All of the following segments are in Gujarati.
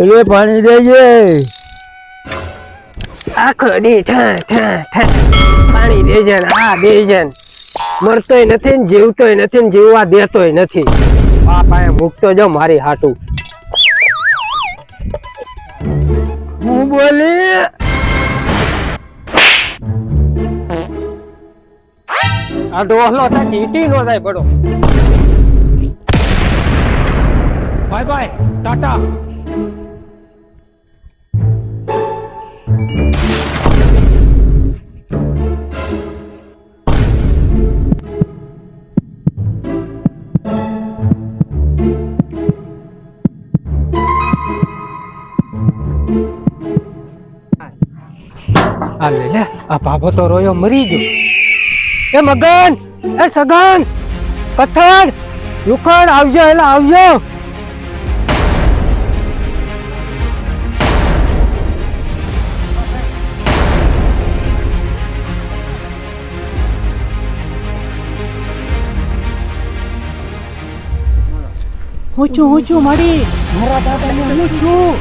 એટલે પાણી દેજે આખો દી ઠા ઠા ઠા. પાણી દેજે આ દેજે. મરતોય નથી ને, જીવતોય નથી ને, જીવવા દેતોય નથી. બાપાએ મૂકતો જો મારી હાટું. હું બોલી? આ ડોહલો થાય ચીટી નો થાય બડો બાય બાય, ટાટા. આ લે આ બાબો તો રોયો મરી ગયો. એ મગન, એ સગન કથન યુખડ આવજો એટલે આવજો. હું છું હું છું મારી. મારા દાદાને હું છું.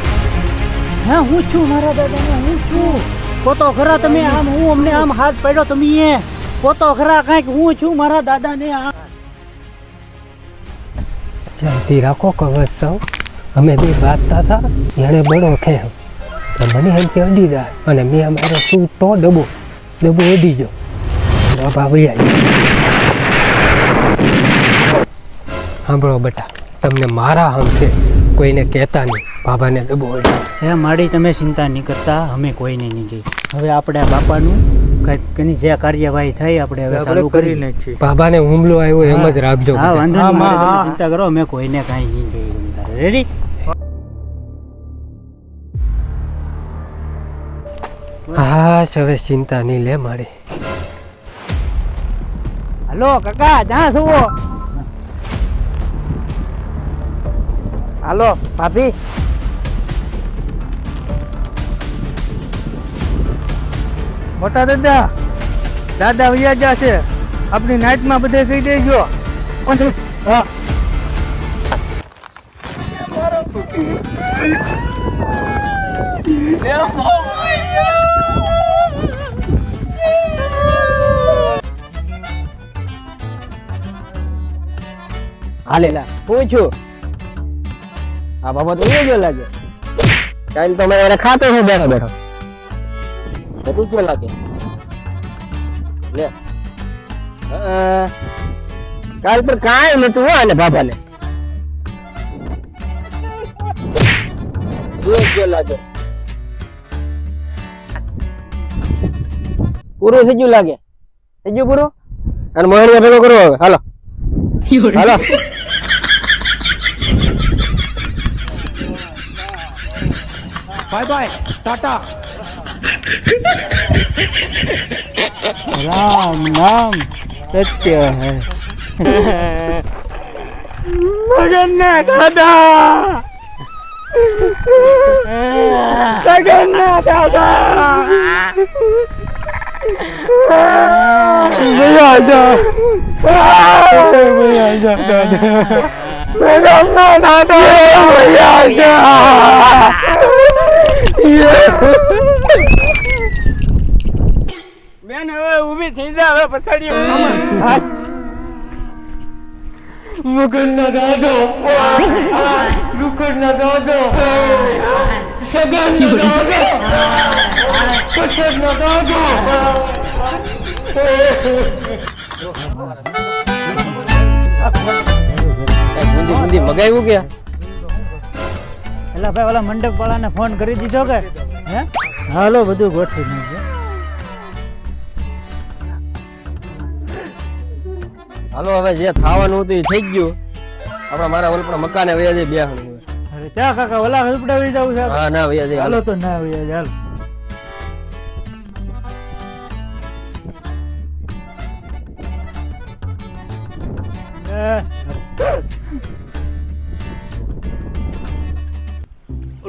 હા, હું છું, મારા દાદાને હું છું. પોતો ખરા તમે આમ, હું અમને આમ હાથ પડ્યો તમે પોતો ખરા કાંઈક હું છું, મારા દાદાને આમ. શાંતિ રાખો કવર સૌ અમે બે બાતતા હતા, એણે બડો ખેમ તો મને કે અડી જાય અને મેં અમારો તો ડબો ડબો અડી ગયો. ડબા વૈયા સાંભળો બેટા તમને મારા હમ છે કોઈને કહેતા નહીં. બાબાને ડબો હે મારી તમે ચિંતા નહીં કરતા અમે કોઈને નહીં જઈ. હવે આપણે બાપાનું કંઈક જે કાર્યવાહી થઈ આપણે હવે ચાલુ કરી નાખીએ. બાબાને હુમલો આવ્યો એમ જ રાખજો હા વાંધો નહીં ચિંતા કરો અમે કોઈને કાંઈ નહીં જઈ રેડી હા હવે ચિંતા નહીં લે મારી. હલો કાકા જ્યાં છો? હાલો, ભાભી. મોટા દાદા દાદા વૈયા જા છે. આપણી નાઇટમાં બધે કહી દેજો હા. હાલે હું છું? આ બાબત ગયો લાગે. કાલ તો મેં ખાતો હું બેઠો બેઠો. બધું કેવું લાગે. લે. કાલ પર કાંઈ નતું હોય ને બાબાને. લાગે. પૂરું થઈ ગયું લાગે? થઈ ગયું પૂરું? અને મોહણીયા ભેગો કરો હવે. હાલો. હાલો. બાય બાય ટાટા રામ નામ સત્ય હૈ જગન્નાથ દાદા જગન્નાથ દાદા ભૈયા જા ભૈયા જા દાદા જગન્નાથ દાદા ભૈયા જા બેન હવે ઊભી થઈ જા હવે પછાડી મુકુંદનો દાદો. મુકુંદનો દાદો. સગનનો દાદો. કુશનનો દાદો. બુંદી બુંદી મગાવ્યું કે? એટલે ભાઈ ઓલા મંડપ વાળાને ફોન કરી દીધો કે હે? હાલો બધું ગોઠવી નાખજો. હાલો હવે જે થવાનું હતું એ થઈ ગયું. આપણા મારા ઓલપડા મકાને વયા જઈ બેહણું અરે ત્યાં કાકા ઓલા હલપડાવી જાવ છે? હા ના વયા જઈ હાલો. તો ના આવી હાલ.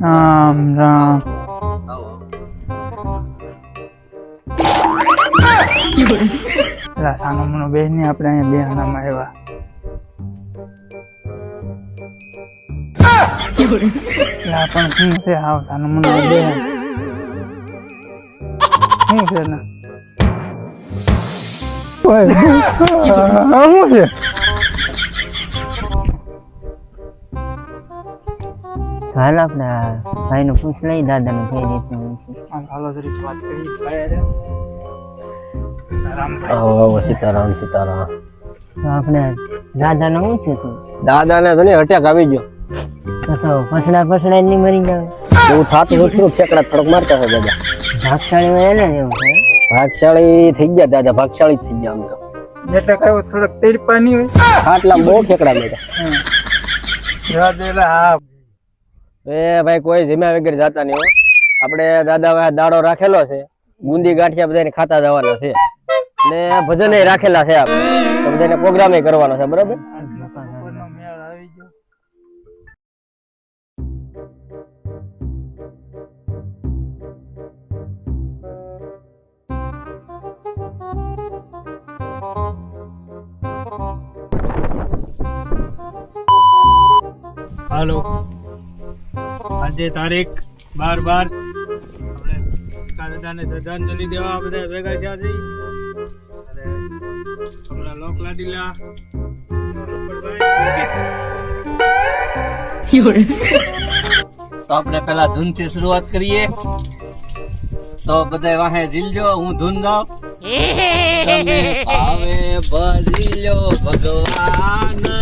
રામ રામ. પેલા સાનો મનો બે ને આપણે અહીંયા બે આનામાં આવ્યા પણ શું છે હાવ સાનો મનો બે શું છે ના શું છે? હાલ આપણે ભાઈ નું પૂછ લઈ દાદા નું કઈ રીતનું હાલો જરીક વાત કરી. ભાઈ હારે. સીતારામ સીતારામ. આપણે દાદા નું શું થયું હતું દાદા ને તો અટેક આવી ગયો. તો પસડા ની મરી જાવ એવું થાતું હતું થોડોક મારતા હતા દાદા. ભાગશાળી માં એને જ એવું છે? ભાગશાળી થઈ ગયા દાદા ભાગશાળી જ થઈ ગયા આમ તો. એટલે કયો થોડોક તેડપા પાણી હોય. આટલા બહુ ઠેકડા માર્યા. જવા હા એ ભાઈ, કોઈ જમ્યા વગર જાતા નહીં આપણે દાદા દાડો રાખેલો છે. બુંદી ગાંઠિયા બધાને ખાતા જવાના છે. ને ભજન રાખેલા છે આપણે. બધાને પ્રોગ્રામ કરવાનો છે, બરોબર? હાલો. આજે તારીખ બાર બાર. દાદાને શ્રદ્ધાંજલિ દેવા બધા ભેગા થયા છે. આપણા લોક લાડીલા તો આપણે પેલા ધૂનથી શરૂઆત કરીએ. તો બધા વાહે જીલજો હું ધૂન ગાઉં. આવે ભજીલો ભગવાન.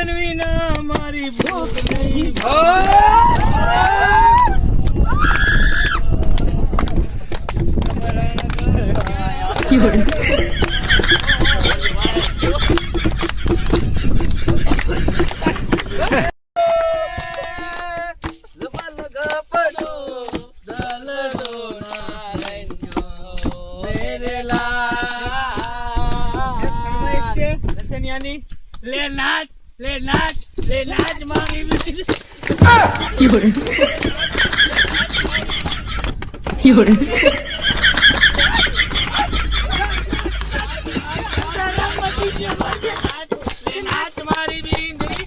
ભજન વિના મારી ભૂખ નહીં. લે નાચ મારી બિંદી